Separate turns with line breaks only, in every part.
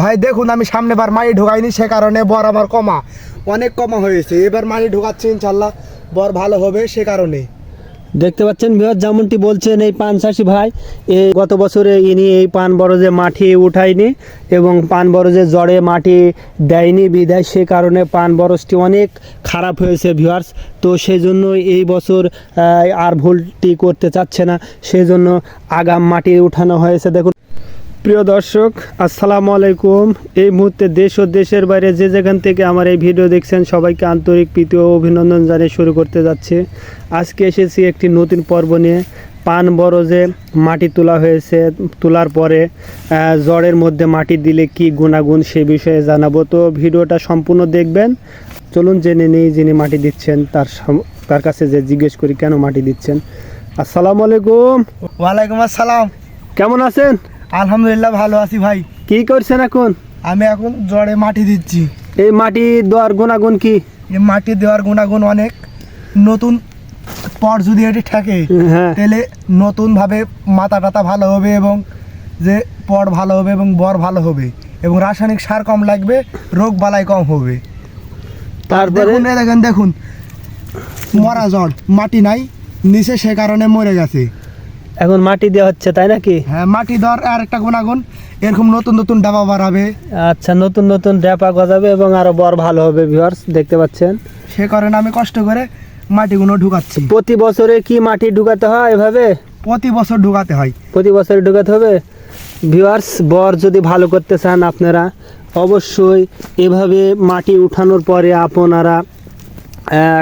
ভাই, দেখুন, আমি সামনে বার মাটি ঢোকাইনি, সে কারণে বর আমার কমা। অনেক কমা হয়েছে। এবার মাটি ঢোকাচ্ছি, ইনশাল্লাহ। বর ভালো হবে, সে কারণে।
দেখতে পাচ্ছেন বিহার যেমনটি বলছেন এই পান চাষি ভাই এই গত বছরে ইনি এই পান বরজে মাটি উঠায়নি এবং পান বরজে জড়ে মাটি দেয়নি বিদায়, সে কারণে পান বরজটি অনেক খারাপ হয়েছে ভিউয়ার্স। তো সেই জন্য এই বছর আর ভুলটি করতে চাচ্ছে না সেই জন্য আগাম মাটি উঠানো হয়েছে। দেখুন প্রিয় দর্শক আসসালামু আলাইকুম। এই মুহূর্তে দেশ ও দেশের বাইরে যে যেখান থেকে আমার এই ভিডিও দেখছেন সবাইকে আন্তরিক প্রীতি ও অভিনন্দন জানিয়ে শুরু করতে যাচ্ছে। আজকে এসেছি একটি নতুন পর্ব নিয়ে। পান বরজে মাটি তোলা হয়েছে তোলার পরে জড়ের মধ্যে মাটি দিলে কি গুণাগুণ সে বিষয়ে জানাব। তো ভিডিওটা সম্পূর্ণ দেখবেন। চলুন জেনে নিই যিনি মাটি দিচ্ছেন তার তার কাছে যে জিজ্ঞেস করি কেন মাটি দিচ্ছেন? আসসালামু আলাইকুম।
ওয়ালাইকুম আসসালাম।
কেমন আছেন?
আলহামদুলিল্লাহ ভালো আছি ভাই।
কি করছেন এখন?
আমি এখন জড়ে মাটি দিচ্ছি।
এই মাটি দেওয়ার গুণাগুণ কি?
এই মাটি দেওয়ার গুণাগুণ অনেক। নতুন পর যদি এটি থাকে
হ্যাঁ।
তাহলে নতুনভাবে মাথা টাতা ভালো হবে এবং যে পর ভালো হবে এবং বর ভালো হবে এবং রাসায়নিক সার কম লাগবে রোগ বালাই কম হবে।
তারপরে?
দেখুন দেখুন মরা জড় মাটি নাই নিচে সে কারণে মরে গেছে।
এখন মাটি দেওয়া হচ্ছে তাই নাকি?
হ্যাঁ মাটি দর আর একটা গুণাগুণ এরকম নতুন নতুন ডাবা বাড়াবে।
আচ্ছা নতুন নতুন ড্যাপা গজাবে এবং আরও বর ভালো হবে ভিউয়ার্স দেখতে পাচ্ছেন।
সে কারণে আমি কষ্ট করে মাটিগুলো ঢুকাচ্ছি।
প্রতি বছরে কি মাটি ঢুকাতে হয় এভাবে?
প্রতি বছর ঢুকাতে হয়।
প্রতি বছরে ঢুকাতে হবে? ভিউয়ার্স বর যদি ভালো করতে চান আপনারা অবশ্যই এভাবে মাটি উঠানোর পরে আপনারা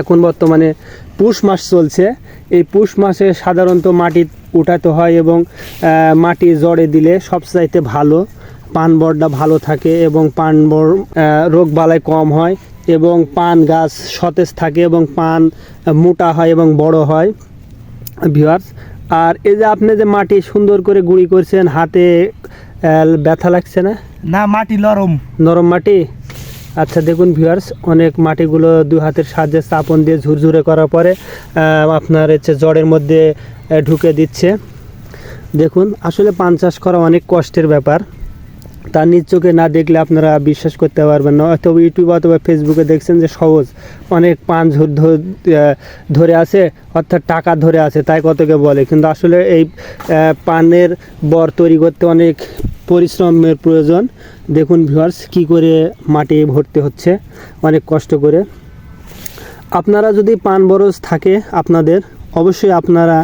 এখন বর্তমানে পুষ মাস চলছে। এই পুষ মাসে সাধারণত মাটি উঠাতে হয় এবং মাটি জড়ে দিলে সবচাইতে ভালো পান বরটা ভালো থাকে এবং পান বর রোগ বালাই কম হয় এবং পান গাছ সতেজ থাকে এবং পান মোটা হয় এবং বড় হয় ভিউয়ার্স আর এই যে আপনি যে মাটি সুন্দর করে গুঁড়ি করছেন হাতে ব্যথা লাগছে না?
না মাটি নরম।
নরম মাটি? আচ্ছা দেখুন ভিউয়ার্স অনেক মাটিগুলো দু হাতের সাহায্যে স্থাপন দিয়ে ঝুরঝুরে করার পরে আপনার হচ্ছে জড়ের মধ্যে ঢুকে দিচ্ছে। দেখুন, আসলে পান চাষ করা অনেক কষ্টের ব্যাপার। তার নিজ চোখে না দেখলে আপনারা বিশ্বাস করতে পারবেন না। অথবা ইউটিউব অথবা ফেসবুকে দেখছেন যে সহজ, অনেক পান ধরে আছে, অর্থাৎ টাকা ধরে আছে, তাই কতকে বলে? কিন্তু আসলে এই পানের বর তৈরি করতে অনেক পরিশ্রমের প্রয়োজন। দেখুন ভিউয়ার্স কি করে মাটি ভরতে হচ্ছে, অনেক কষ্ট করে। আপনারা যদি পান বরজ থাকে আপনাদের, অবশ্যই আপনারা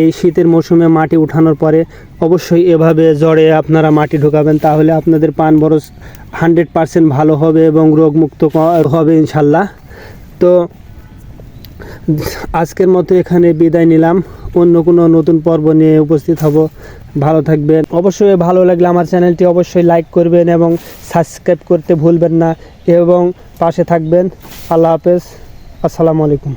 এই শীতের মৌসুমে মাটি উঠানোর পরে অবশ্যই এভাবে জড়ে আপনারা মাটি ঢোকাবেন, তাহলে আপনাদের পান বরস হান্ড্রেড পারসেন্ট ভালো হবে এবং রোগমুক্ত হবে ইনশাল্লাহ। তো আজকের মতো এখানে বিদায় নিলাম। অন্য কোনো নতুন পর্ব নিয়ে উপস্থিত হব। ভালো থাকবেন। অবশ্যই ভালো লাগলে আমার চ্যানেলটি অবশ্যই লাইক করবেন এবং সাবস্ক্রাইব করতে ভুলবেন না এবং পাশে থাকবেন। আল্লাহ হাফেজ। আসসালামু আলাইকুম।